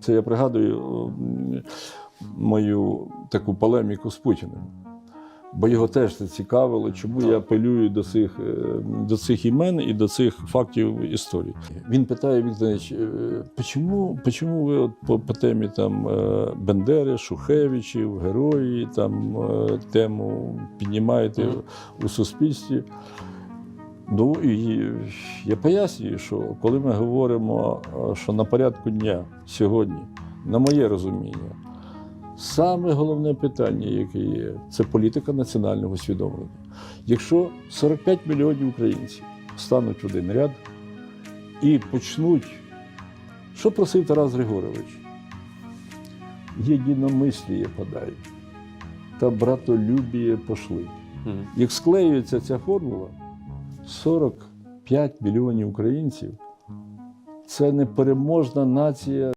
Це я пригадую мою таку полеміку з Путіним. Бо його теж це цікавило, чому я апелюю до цих, е, до цих імен і до цих фактів історії. Він питає Вікторович, е, почому, почому ви от по, по темі там, е, Бендери, Шухевичів, герої, там, е, тему піднімаєте у суспільстві? Ну і я пояснюю, що коли ми говоримо, е, що на порядку дня сьогодні, на моє розуміння, саме головне питання, яке є, це політика національного усвідомлення. Якщо 45 мільйонів українців стануть в один ряд і почнуть, що просив Тарас Григорович? Єдиномисліє подай та братолюбіє пошли. Як склеюється ця формула, 45 мільйонів українців. Це непереможна нація